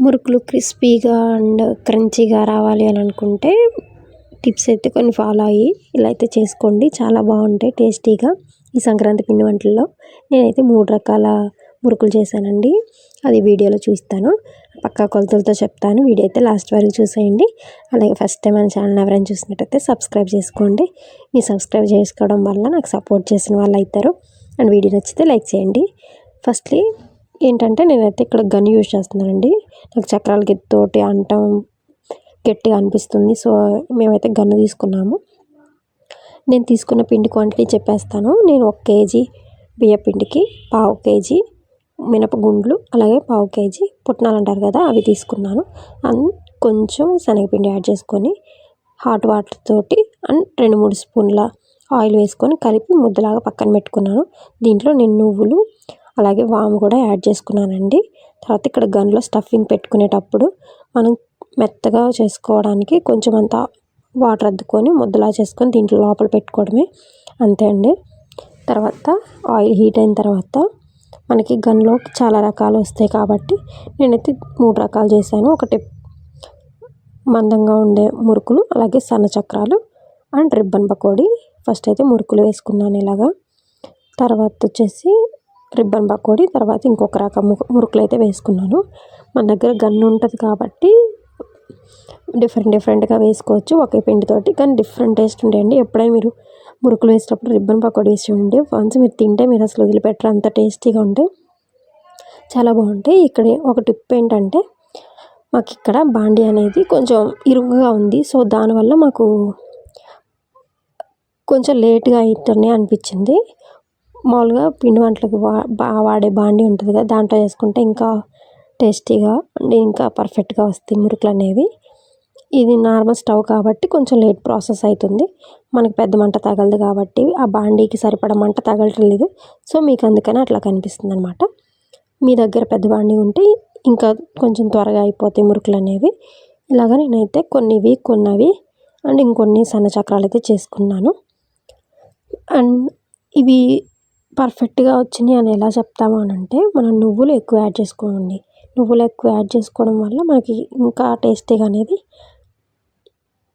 మురుకులు క్రిస్పీగా అండ్ క్రంచీగా రావాలి అని అనుకుంటే టిప్స్ అయితే కొన్ని ఫాలో అయ్యి ఇలా అయితే చేసుకోండి. చాలా బాగుంటాయి టేస్టీగా ఈ సంక్రాంతి పిండి వంటల్లో. నేనైతే మూడు రకాల మురుకులు చేశానండి. అది వీడియోలో చూస్తాను. పక్కా కొలతలతో చెప్తాను. వీడియో అయితే లాస్ట్ వరకు చూసేయండి. అలాగే ఫస్ట్ టైం మన ఛానల్ ఎవరైనా చూసినట్టయితే సబ్స్క్రైబ్ చేసుకోండి. మీ సబ్స్క్రైబ్ చేసుకోవడం వల్ల నాకు సపోర్ట్ చేసిన వాళ్ళు అవుతారు. అండ్ వీడియో నచ్చితే లైక్ చేయండి. ఫస్ట్లీ ఏంటంటే నేనైతే ఇక్కడ గన్ యూజ్ చేస్తున్నానండి. నాకు చక్రాల గిత్తోటి అంటం గట్టిగా అనిపిస్తుంది. సో మేమైతే గన్ను తీసుకున్నాము. నేను తీసుకున్న పిండి క్వాంటిటీ చెప్పేస్తాను. నేను ఒక కేజీ బియ్య పిండికి పావు కేజీ మినపగుండ్లు అలాగే పావు కేజీ పుట్నాలు అంటారు కదా అవి తీసుకున్నాను. అండ్ కొంచెం శనగపిండి యాడ్ చేసుకొని హాట్ వాటర్ తోటి అండ్ రెండు మూడు స్పూన్ల ఆయిల్ వేసుకొని కలిపి ముద్దలాగా పక్కన పెట్టుకున్నాను. దీంట్లో నేను నువ్వులు అలాగే వాము కూడా యాడ్ చేసుకున్నానండి. తర్వాత ఇక్కడ గన్లో స్టఫింగ్ పెట్టుకునేటప్పుడు మనం మెత్తగా చేసుకోవడానికి కొంచెం అంత వాటర్ అద్దుకొని ముద్దలా చేసుకొని దీంట్లో లోపల పెట్టుకోవడమే అంతే అండి. తర్వాత ఆయిల్ హీట్ అయిన తర్వాత మనకి గన్లో చాలా రకాలు వస్తాయి కాబట్టి నేనైతే మూడు రకాలు చేశాను. ఒకటి మందంగా ఉండే మురుకులు అలాగే సన్న చక్రాలు అండ్ రిబ్బన్ పకోడీ. ఫస్ట్ అయితే మురుకులు వేసుకున్నాను ఇలాగా. తర్వాత వచ్చేసి రిబ్బన్ పకోడీ తర్వాత ఇంకొక రకం మురుకులు అయితే వేసుకున్నాను. మన దగ్గర గన్ను ఉంటుంది కాబట్టి డిఫరెంట్ డిఫరెంట్గా వేసుకోవచ్చు. ఒకే పిండితోటి కానీ డిఫరెంట్ టేస్ట్ ఉంటాయండి. ఎప్పుడైనా మీరు మురుకులు వేసేటప్పుడు రిబ్బన్ పకోడీ వేసి ఉండి వన్స్ మీరు తింటే మీరు అసలు వదిలిపెట్టరు. అంత టేస్టీగా ఉంటాయి చాలా బాగుంటాయి. ఇక్కడ ఒక టిప్ ఏంటంటే మాకు ఇక్కడ బాండి అనేది కొంచెం ఇరుగుగా ఉంది. సో దానివల్ల మాకు కొంచెం లేట్గా అవుతున్నాయి అనిపించింది. మామూలుగా పిండి వంటలకు వా వాడే బాండి ఉంటుంది కదా దాంట్లో చేసుకుంటే ఇంకా టేస్టీగా అండ్ ఇంకా పర్ఫెక్ట్గా వస్తాయి మురుకులు అనేవి ఇది నార్మల్ స్టవ్ కాబట్టి కొంచెం లేట్ ప్రాసెస్ అవుతుంది మనకి పెద్ద మంట తగలదు కాబట్టి ఆ బాండీకి సరిపడ మంట తగలట్లేదు సో మీకు అందుకని అట్లా కనిపిస్తుంది అనమాట మీ దగ్గర పెద్ద బాండీ ఉంటే ఇంకా కొంచెం త్వరగా అయిపోతాయి మురుకులు అనేవి ఇలాగ నేనైతే కొన్నివి కొన్నవి అండ్ ఇంకొన్ని సన్న చక్రాలు అయితే చేసుకున్నాను. అండ్ ఇవి పర్ఫెక్ట్గా వచ్చినాయి అని ఎలా చెప్తాము అని అంటే మనం నువ్వులు ఎక్కువ యాడ్ చేసుకోండి నువ్వులు ఎక్కువ యాడ్ చేసుకోవడం వల్ల మనకి ఇంకా టేస్టీగా అనేది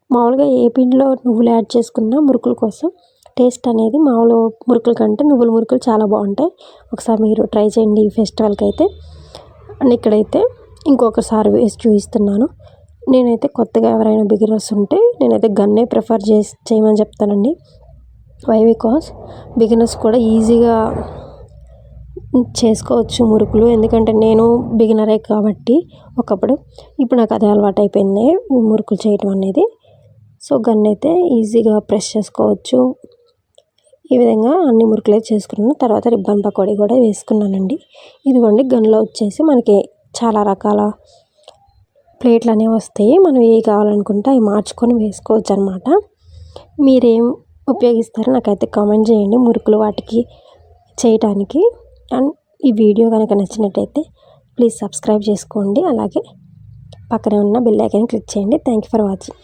మామూలుగా ఏ పిండిలో నువ్వులు యాడ్ చేసుకున్నా మురుకుల కోసం టేస్ట్ అనేది మామూలు మురుకుల కంటే నువ్వుల మురుకులు చాలా బాగుంటాయి. ఒకసారి మీరు ట్రై చేయండి ఈ ఫెస్టివల్కి అయితే అండ్ ఇక్కడైతే ఇంకొకసారి వేసి చూపిస్తున్నాను. నేనైతే కొత్తగా ఎవరైనా బిగినర్స్ ఉంటే నేనైతే గన్నే ప్రిఫర్ చేసి చేయమని చెప్తానండి. వై బికాస్ బిగినర్స్ కూడా ఈజీగా చేసుకోవచ్చు మురుకులు. ఎందుకంటే నేను బిగినరే కాబట్టి ఒకప్పుడు ఇప్పుడు నాకు అదే అలవాటు అయిపోయింది మురుకులు చేయటం అనేది. సో గన్ అయితే ఈజీగా ప్రెస్ చేసుకోవచ్చు. ఈ విధంగా అన్ని మురుకులే చేసుకున్నాను. తర్వాత రిబ్బన్ పకోడీ కూడా వేసుకున్నానండి. ఇదిగోండి గన్లో వచ్చేసి మనకి చాలా రకాల ప్లేట్లు అనేవి వస్తాయి. మనం ఏ కావాలనుకుంటే అవి మార్చుకొని వేసుకోవచ్చు అనమాట మీరేం ఉపయోగిస్తారు. నాకైతే కామెంట్ చేయండి మురుకులు వాటికి చేయటానికి. అండ్ ఈ వీడియో కనుక నచ్చినట్టయితే ప్లీజ్ సబ్స్క్రైబ్ చేసుకోండి. అలాగే పక్కనే ఉన్న బెల్ ఐకాన్ క్లిక్ చేయండి. Thank you for watching